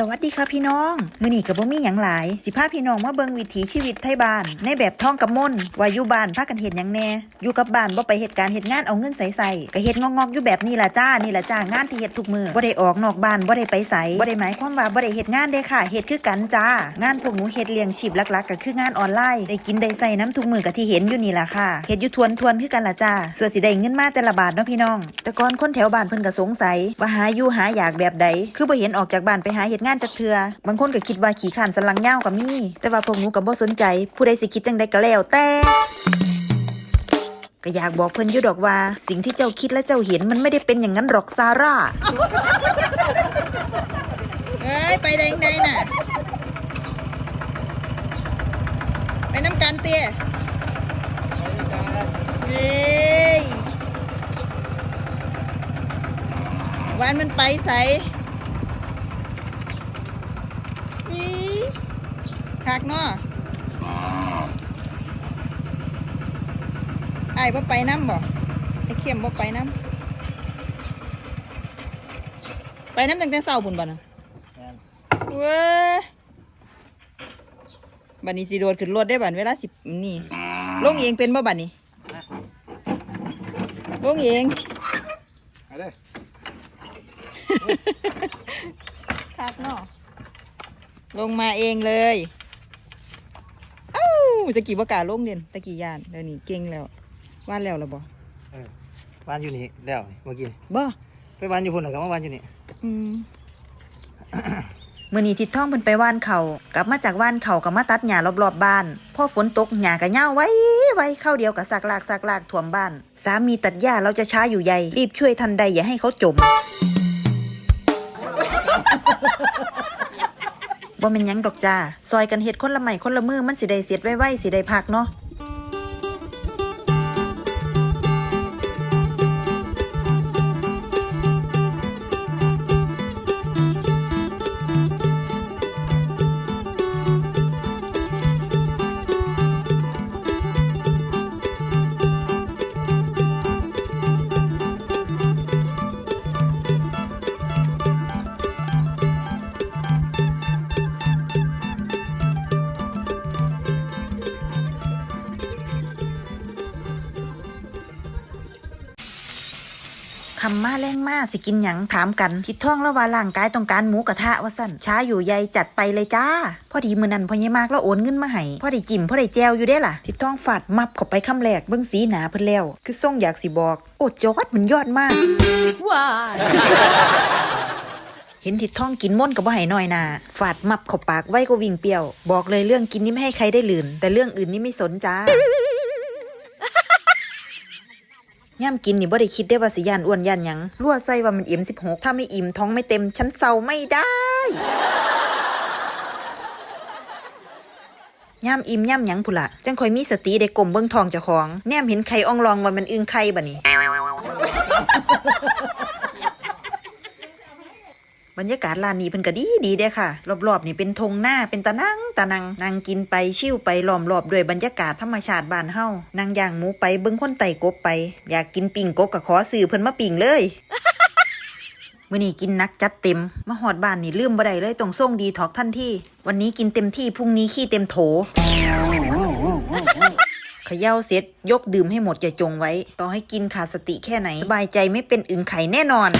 สวัสดีค่ะพี่น้องมือนี้ก็บ่มีหยังหลาย สิพาพี่น้องมาเบิงวิถีชีวิตไทยบ้าน ในแบบท่องกับมนต์ว่าอยู่บ้านพากันเฮ็ดหยังแน่ อยู่กับบ้านบ่ไปเฮ็ดการเฮ็ดงานเอาเงินใส่ใส่ก็เฮ็ดงอกๆอยู่แบบนี้ล่ะจ้านี่ล่ะจ้างานที่เฮ็ดทุกมือบ่ได้ออกนอกบ้านบ่ได้ไปไสบ่ได้หมายความว่าบ่ได้เฮ็ดงานเด้ค่ะเฮ็ดคือกันจ้างานพวกหนูเฮ็ดเลี้ยงชีพหลักๆก็คืองานออนไลน์ได้กินได้ใส่น้ำทุกมือก็ที่เห็นอยู่นี่ล่ะค่ะเฮ็ดอยู่ทวนทวนคือกันล่ะจ้าส่วนสิได้เงินมาแต่ละบาทเนาะพี่น้อง แต่ก่อนคนแถวบ้านเพิ่นก็สงสัยว่าหาอยู่หาอยากแบบใดคือบ่เห็นออกจากบ้านไปหาเฮ็ดงานจักเทื่อบางคนก็คิดว่าขี้ข้านสันหลังยาวก็มีแต่ว่าพวกหนูก็บ่สนใจ ผู้ใดสิคิดจังใดก็แล้วแต่ก็อยากบอกเพิ่นอยู่ดอกว่า สิ่งที่เจ้าคิดและเจ้าเห็นมันไม่ได้เป็นอย่างนั้นหรอกซาร่าเอ้ยไปได้ยังไงน่ะ ไปน้ำกันเตี้ยเฮ้ยวันมันไปใสวิ คักเนาะไอ้ายบ่ไปน้ำบ่ไอ้เข้มบ่ไปน้ำไปน้ำตั้งแต่เช้าบุญบ่น่ะเว้ยบัดนี้สิโดดขึ้นรถได้บัดเวลาสินี่ลงเองเป็นบ่บัดนี้ลงเองไปเลยคักเนาะลงมาเองเลยเอ้า ตะกี้บ่กล้าลงเด่นตะกี้ย่านเดี๋ยวนี้เก่งแล้วว่านแล้วล่ะบ่บ้านอยู่นี่แล้วนี่เมื่อกี้บ่ไปบ้านอยู่พุ่นหรือกับว่าบ้านอยู่นี่อืม มื่อนี้ทิดท่องเพิ่นไปว่านเขากลับมาจากว่านเขาก็มาตัดหญ้ารอบๆบ้านพอฝนตกหญ้าก็เหย้าไว้ไว้เข้าเดียวกับสักลากสักลากท่วมบ้าน สามีตัดหญ้าเราจะช้าอยู่ใหญ่รีบช่วยทันใดอย่าให้เขาจม บ่แม่นหยังดอกจ้า ซอยกันเฮ็ดคนละไม้คนละมือมันสิได้เสร็จไวๆสิได้พักเนาะ คำมาแรงมาสิกินหยังถามกันทิดท่องแล้วว่าร่างกายต้องการหมูกระทะว่าสั่นช้าอยู่ใยจัดไปเลยจ้า พอดีมือนั้นพอเยมากแล้วโอนเงินมาให้พอได้จิ้มพอได้แจวอยู่เด้ล่ะ ทิดท่องฟาดมับเข้าไปคำแรกเบิ้งสีหนาเพิ่นแล้ว คือส่งอยากสิบอก โอ้จอดมันยอดมากเห็นทิดท่องกินม่นกับว่าให้น้อยหนาฟาดมับเข้าปากไว้ก็วิ่งเปรี้ยว บอกเลยเรื่องกินนี่ไม่ให้ใครได้ลืน แต่เรื่องอื่นนี่ไม่สนจ้า ย่ำกินนี่บ่ได้คิดได้ว่าสิยานอ้วนยานหยังรั่วใส่ว่ามันอิ่ม16ถ้าไม่อิ่มท้องไม่เต็มฉันเศร้าไม่ได้ย่ำอิ่มย่ำหยังพุละจังคอยมีสติได้กลมเบิ่งทองเจ้าของ แนมเห็นไข่อ่องรองว่ามันอึงไข่บ่นี่ บรรยากาศร้านนี้เพิ่นก็ดีดีเด้ค่ะ รอบๆนี่เป็นทงหน้าเป็นตะนังตะนังนั่งกินไปชิวไปล้อมรอบด้วยบรรยากาศธรรมชาติบ้านเฮานั่งย่างหมูไปเบิ่งคนไต่กบไป อยากกินปิ่งกบก็ขอซื้อเพิ่นมาปิ่งเลยมื้อนี้กินนักจัดเต็ม มาหอดบ้านนี่ลืมบ่ได้เลยต้องส่งดีท็อกทันที่ วันนี้กินเต็มที่พรุ่งนี้ขี้เต็มโถเขย่าเสร็จยกดื่มให้หมดอย่าจงไว้ ต่อให้กินขาดสติแค่ไหน สบายใจไม่เป็นอึงไข่แน่นอน